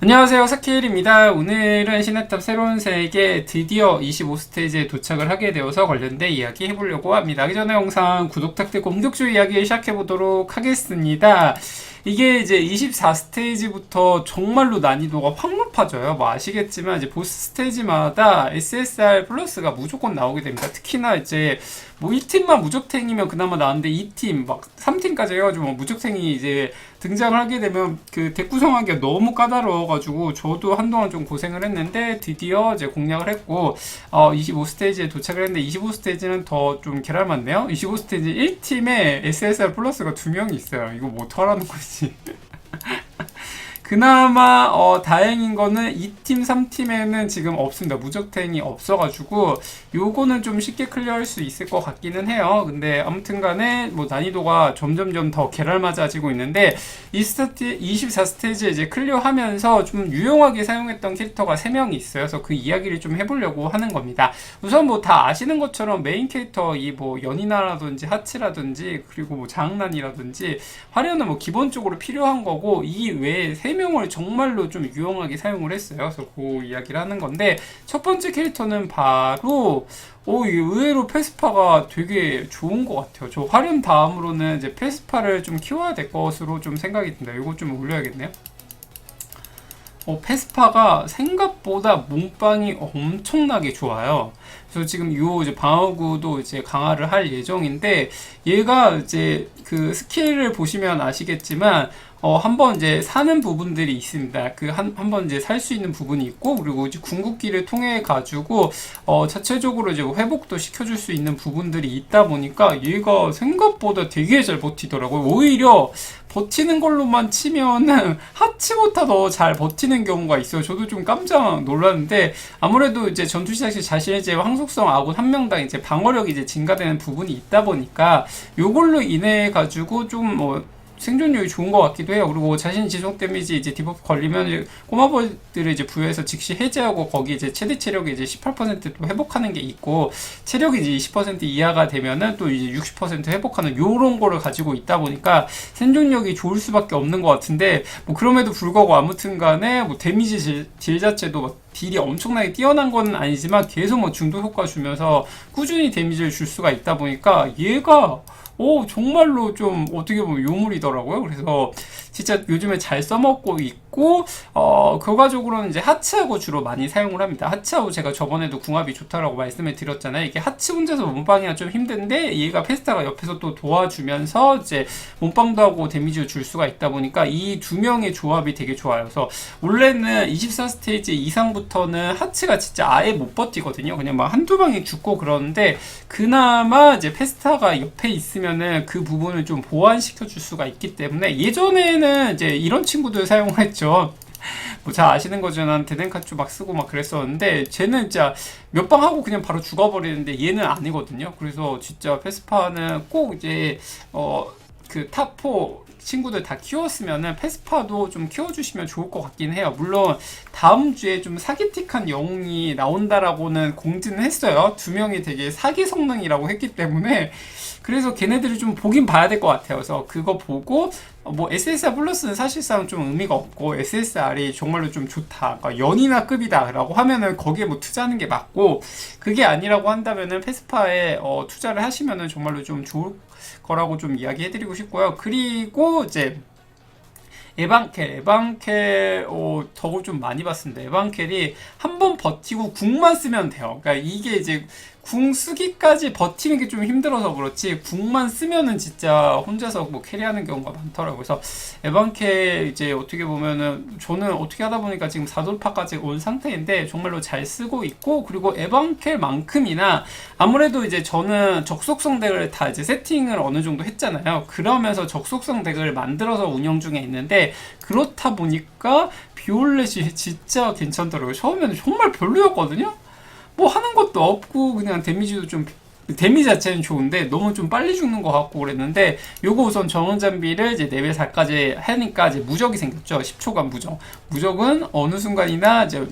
안녕하세요. 사키엘입니다. 오늘은 시네탑 새로운 세계 드디어 25스테이지에 도착을 하게 되어서 관련된 이야기 해보려고 합니다. 하기 전에 영상 구독 부탁드리고 본격적으로 이야기 시작해보도록 하겠습니다. 이게 이제 24스테이지부터 정말로 난이도가 확 높아져요. 뭐 아시겠지만 이제 보스 스테이지마다 SSR 플러스가 무조건 나오게 됩니다. 특히나 이제 뭐 1팀만 무적탱이면 그나마 나은데 2팀 막 3팀까지 해가지고 뭐 무적탱이 이제 등장을 하게 되면 그 덱 구성하기가 너무 까다로워가지고 저도 한동안 좀 고생을 했는데 드디어 이제 공략을 했고 어 25스테이지에 도착을 했는데 25스테이지는 더 좀 계랄 많네요. 25스테이지 1팀에 SSR 플러스가 두 명이 있어요. 이거 뭐 어떡하라는 거지 그나마 어, 다행인 거는 2팀, 3팀에는 지금 없습니다. 무적탱이 없어가지고 요거는 좀 쉽게 클리어할 수 있을 것 같기는 해요. 근데 아무튼 간에 뭐 난이도가 점점점 더 계랄맞아지고 있는데 이 스타트 24스테이지 이제 클리어하면서 좀 유용하게 사용했던 캐릭터가 3명이 있어요. 그래서 그 이야기를 좀 해보려고 하는 겁니다. 우선 뭐 다 아시는 것처럼 메인 캐릭터 이 뭐 연인아라든지 하치라든지 그리고 뭐 장난이라든지 화려는 뭐 기본적으로 필요한 거고 이 외에 세 명을 정말로 좀 유용하게 사용을 했어요. 그래서 그 이야기를 하는 건데 첫 번째 캐릭터는 바로 오, 이 의외로 페스파가 되게 좋은 것 같아요. 저 화렴 다음으로는 이제 페스파를 좀 키워야 될 것으로 좀 생각이 듭니다. 이거 좀 올려야겠네요. 어, 페스파가 생각보다 몸빵이 엄청나게 좋아요. 그래서 지금 요 이제 방어구도 이제 강화를 할 예정인데 얘가 이제 그 스킬을 보시면 아시겠지만 어, 한번 이제 사는 부분들이 있습니다. 그 한, 한번 이제 살 수 있는 부분이 있고, 그리고 이제 궁극기를 통해 가지고, 어, 자체적으로 이제 회복도 시켜줄 수 있는 부분들이 있다 보니까 얘가 생각보다 되게 잘 버티더라고요. 오히려 버티는 걸로만 치면은 하치보다 더 잘 버티는 경우가 있어요. 저도 좀 깜짝 놀랐는데, 아무래도 이제 전투 시작 시 자신의 이제 황속성 아군 한 명당 이제 방어력이 이제 증가되는 부분이 있다 보니까, 요걸로 인해 가지고 좀 뭐, 생존율이 좋은 것 같기도 해요. 그리고 자신 지속 데미지 이제 디버프 걸리면 꼬마벌들을 이제 부여해서 즉시 해제하고 거기 이제 최대 체력이 이제 18%또 회복하는 게 있고 체력이 이제 20% 이하가 되면은 또 이제 60% 회복하는 요런 거를 가지고 있다 보니까 생존력이 좋을 수밖에 없는 것 같은데 뭐 그럼에도 불구하고 아무튼간에 뭐 데미지 질, 질 자체도 막 딜이 엄청나게 뛰어난 건 아니지만 계속 뭐 중도 효과 주면서 꾸준히 데미지를 줄 수가 있다 보니까 얘가 오 정말로 좀 어떻게 보면 요물이더라고요. 그래서 진짜 요즘에 잘 써먹고 있고 어 결과적으로는 이제 하츠하고 주로 많이 사용을 합니다. 하츠하고 제가 저번에도 궁합이 좋다라고 말씀을 드렸잖아요. 이게 하츠 혼자서 몸빵이가 좀 힘든데 얘가 페스타가 옆에서 또 도와주면서 이제 몸빵도 하고 데미지를 줄 수가 있다 보니까 이 두 명의 조합이 되게 좋아요. 그래서 원래는 24스테이지 이상부터 는 하츠가 진짜 아예 못 버티거든요. 그냥 막 한두 방에 죽고 그러는데 그나마 이제 페스타가 옆에 있으면은 그 부분을 좀 보완시켜 줄 수가 있기 때문에 예전에는 이제 이런 친구들 사용을 했죠. 뭐 잘 아시는 거죠. 난 데덴카츠 막 쓰고 막 그랬었는데 쟤는 진짜 몇 방 하고 그냥 바로 죽어버리는데 얘는 아니거든요. 그래서 진짜 페스파는 꼭 이제 어그 탑4 친구들 다 키웠으면은 페스파도 좀 키워주시면 좋을 것 같긴 해요. 물론 다음 주에 좀 사기틱한 영웅이 나온다라고는 공지는 했어요. 두 명이 되게 사기 성능이라고 했기 때문에 그래서 걔네들을 좀 보긴 봐야 될 것 같아요. 그래서 그거 보고 어, 뭐 SSR 플러스는 사실상 좀 의미가 없고 SSR이 정말로 좀 좋다. 그러니까 연인화급이다라고 하면은 거기에 뭐 투자하는 게 맞고 그게 아니라고 한다면은 페스파에 어, 투자를 하시면은 정말로 좀 좋을 거라고 좀 이야기해드리고 싶고요. 그리고 이제 에반켈, 에반켈, 어, 덕을 좀 많이 봤습니다. 에반켈이 한 번 버티고 궁만 쓰면 돼요. 그러니까 이게 이제 궁 쓰기까지 버티는 게 좀 힘들어서 그렇지 궁만 쓰면은 진짜 혼자서 뭐 캐리하는 경우가 많더라고요. 그래서 에반켈 이제 어떻게 보면은 저는 어떻게 하다 보니까 지금 4돌파까지 온 상태인데 정말로 잘 쓰고 있고 그리고 에반켈만큼이나 아무래도 이제 저는 적속성 덱을 다 이제 세팅을 어느 정도 했잖아요. 그러면서 적속성 덱을 만들어서 운영 중에 있는데 그렇다 보니까 비올렛이 진짜 괜찮더라고요. 처음에는 정말 별로였거든요. 뭐 하는 것도 없고 그냥 데미지도 좀 데미 자체는 좋은데 너무 좀 빨리 죽는 것 같고 그랬는데 요거 우선 정원 장비를 이제 레벨 4까지 하니까 이제 무적이 생겼죠. 10초간 무적. 무적은 어느 순간이나 이제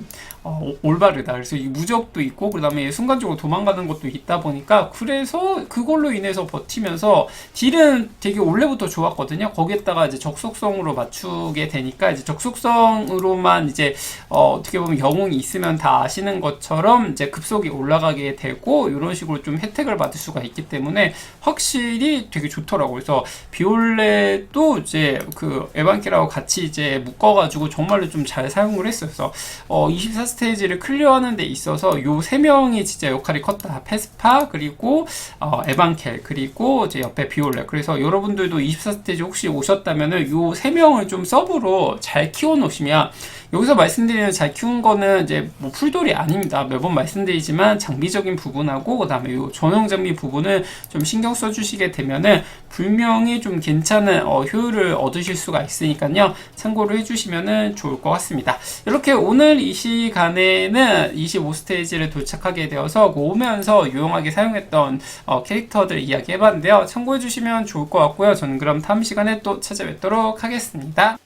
어, 올바르다. 그래서 이 무적도 있고 그다음에 순간적으로 도망가는 것도 있다 보니까 그래서 그걸로 인해서 버티면서 딜은 되게 원래부터 좋았거든요. 거기에다가 이제 적속성으로 맞추게 되니까 이제 적속성으로만 이제 어, 어떻게 보면 영웅이 있으면 다 아시는 것처럼 이제 급속이 올라가게 되고 이런 식으로 좀 혜택을 받을 수가 있기 때문에 확실히 되게 좋더라고요. 그래서 비올렛도 이제 그 에반키라고 같이 이제 묶어가지고 정말로 좀 잘 사용을 했어요. 그래서 어, 24 스테이지를 클리어하는 데 있어서 요 세 명이 진짜 역할이 컸다. 페스파 그리고 어, 에반켈 그리고 이제 옆에 비올렛. 그래서 여러분들도 24스테이지 혹시 오셨다면은 요 세 명을 좀 서브로 잘 키워 놓으시면 여기서 말씀드리는 잘 키운 거는 이제 뭐 풀돌이 아닙니다. 매번 말씀드리지만 장비적인 부분하고 그다음에 요 전용 장비 부분을 좀 신경 써 주시게 되면은 분명히 좀 괜찮은 어, 효율을 얻으실 수가 있으니까요. 참고를 해 주시면은 좋을 것 같습니다. 이렇게 오늘 이 시간 에는 25스테이지를 도착하게 되어서 그 오면서 유용하게 사용했던 어, 캐릭터들 이야기 해봤는데요. 참고해주시면 좋을 것 같고요. 저는 그럼 다음 시간에 또 찾아뵙도록 하겠습니다.